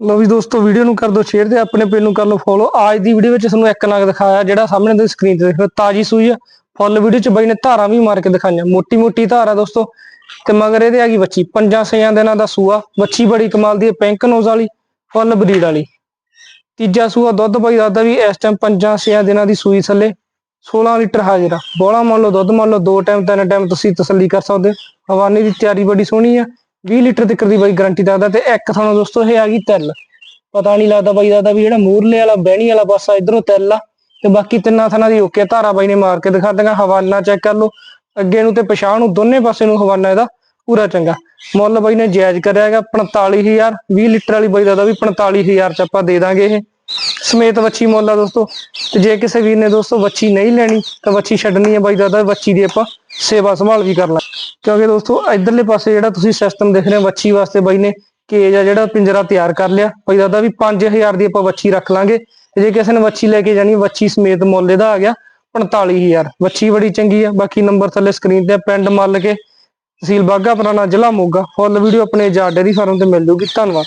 ਲੋ ਵੀ ਦੋਸਤੋ ਵੀਡੀਓ ਨੂੰ ਕਰ ਦਿਓ ਸ਼ੇਅਰ ਤੇ ਆਪਣੇ ਪੇਜ ਨੂੰ ਕਰ ਲਓ ਫੋਲੋ ਅੱਜ ਦੀ ਵੀਡੀਓ ਵਿੱਚ ਤੁਹਾਨੂੰ ਇੱਕ ਨਗ ਦਿਖਾਇਆ, ਜਿਹੜਾ ਸਾਹਮਣੇ ਦੀ ਸਕਰੀਨ ਤੇ ਦੇਖੋ, ਤਾਜੀ ਸੂਈ ਆ। ਫੁੱਲ ਵੀਡੀਓ ਚ ਬਾਈ ਨੇ ਧਾਰਾਂ ਵੀ ਮਾਰ ਕੇ ਦਿਖਾਈਆਂ। ਮੋਟੀ ਮੋਟੀ ਧਾਰ ਆ ਦੋਸਤੋ। ਤੇ ਮਗਰ ਇਹਦੇ ਆ ਗਈ ਬੱਚੀ ਪੰਜਾਂ ਛੇਆਂ ਦਿਨਾਂ ਦਾ ਸੂਆ। ਬੱਚੀ ਬੜੀ ਕਮਾਲ ਦੀ ਹੈ ਪਿੰਕ ਨੋਜ਼ ਵਾਲੀ ਫੁੱਲ ਬਰੀਡ ਵਾਲੀ। ਤੀਜਾ ਸੂਆ ਦੁੱਧ ਬਾਈ ਦਾਦਾ ਵੀ ਇਸ ਟਾਈਮ ਪੰਜਾਂ ਛੇਆਂ ਦਿਨਾਂ ਦੀ ਸੂਈ ਥੱਲੇ। 16 ਲੀਟਰ ਹਾਜ਼ਰ ਆ। ਬੋਲਾ ਮੰਨ ਲਓ, ਦੁੱਧ ਮੰਨ ਲਓ, ਦੋ ਟਾਈਮ ਤਿੰਨ ਟਾਈਮ ਤੁਸੀਂ ਤਸੱਲੀ ਕਰ ਸਕਦੇ ਹੋ। ਹਵਾਨੇ ਦੀ ਤਿਆਰੀ ਬੜੀ ਸੋਹਣੀ ਆ। 20 ਲੀਟਰ ਤੱਕ ਦੀ ਬਾਈ ਗਾਰੰਟੀ ਦੱਸਦਾ ਤੇ ਇੱਕ ਥਾਣੋਂ ਦੋਸਤੋ ਇਹ ਆ ਗਈ ਤਿਲ। ਪਤਾ ਨਹੀਂ ਲੱਗਦਾ ਬਾਈ ਦਾਦਾ ਵੀ ਜਿਹੜਾ ਮੂਰਲੇ ਵਾਲਾ, ਬਹਿਣੀ ਵਾਲਾ ਪਾਸਾ ਇਧਰੋਂ ਤਿਲ ਆ। ਤੇ ਬਾਕੀ ਤਿੰਨਾਂ ਥਾਣਾ ਦੀ ਓਕੇ ਧਾਰਾ ਬਾਈ ਨੇ ਮਾਰ ਕੇ ਦਿਖਾ ਦਿੰਗਾ ਹਵਾਨਾ ਚੈੱਕ ਕਰ ਲਓ। ਅੱਗੇ ਨੂੰ ਤੇ ਪਛਾਣ ਨੂੰ ਦੋਨੇ ਪਾਸੇ ਨੂੰ ਹਵਾਨਾ ਇਹਦਾ, ਪੂਰਾ ਚੰਗਾ। ਮੁੱਲ ਬਾਈ ਨੇ ਜਾਇਜ਼ ਕਰਿਆ ਹੈਗਾ 45000 20 ਲੀਟਰ ਵਾਲੀ ਬਾਈ ਦਾਦਾ ਵੀ 45000 ਚ ਆਪਾਂ ਦੇ ਦਾਂਗੇ ਇਹ। ਸਮੇਤ ਵੱਛੀ ਮੁੱਲ ਆ ਦੋਸਤੋ। ਤੇ ਜੇ ਕਿਸੇ ਵੀਰ ਨੇ ਦੋਸਤੋ ਵੱਛੀ ਨਹੀਂ ਲੈਣੀ, ਤਾਂ ਵੱਛੀ ਛੱਡਣੀ ਹੈ ਬਾਈ ਦਾਦਾ, ਵੱਛੀ ਦੀ ਆਪਾਂ। ਸੇਵਾ ਸੰਭਾਲ ਵੀ ਕਰ ਲਾਂ ਕਿਉਂਕਿ ਦੋਸਤੋ, ਇਧਰਲੇ ਪਾਸੇ ਜਿਹੜਾ ਤੁਸੀਂ ਸਿਸਟਮ ਦੇਖ ਰਹੇ ਹੋ, ਵੱਛੀ ਵਾਸਤੇ ਬਾਈ ਨੇ ਕੇਜ ਆ ਜਿਹੜਾ, ਪਿੰਜਰਾ ਤਿਆਰ ਕਰ ਲਿਆ। ਬਾਈ ਦਾਦਾ ਵੀ 5000 ਦੀ ਆਪਾਂ ਵੱਛੀ ਰੱਖ ਲਾਂਗੇ। ਜੇ ਕਿਸੇ ਨੇ ਵੱਛੀ ਲੈ ਕੇ ਜਾਣੀ, ਵੱਛੀ ਸਮੇਤ ਮੁੱਲ ਇਹਦਾ ਆ ਗਿਆ 45000 ਵੱਛੀ ਬੜੀ ਚੰਗੀ ਆ। ਬਾਕੀ ਨੰਬਰ ਥੱਲੇ ਸਕਰੀਨ ਤੇ ਪਿੰਡ ਮੱਲ ਕੇ ਤਹਿਸੀਲ ਬਾਗਾ ਪੁਰਾਣਾ ਜ਼ਿਲ੍ਹਾ ਮੋਗਾ। ਫੁੱਲ ਵੀਡੀਓ ਆਪਣੇ ਜਾ ਡੇਰੀ ਫਾਰਮ ਤੇ ਮਿਲ ਜੂਗੀ। ਧੰਨਵਾਦ।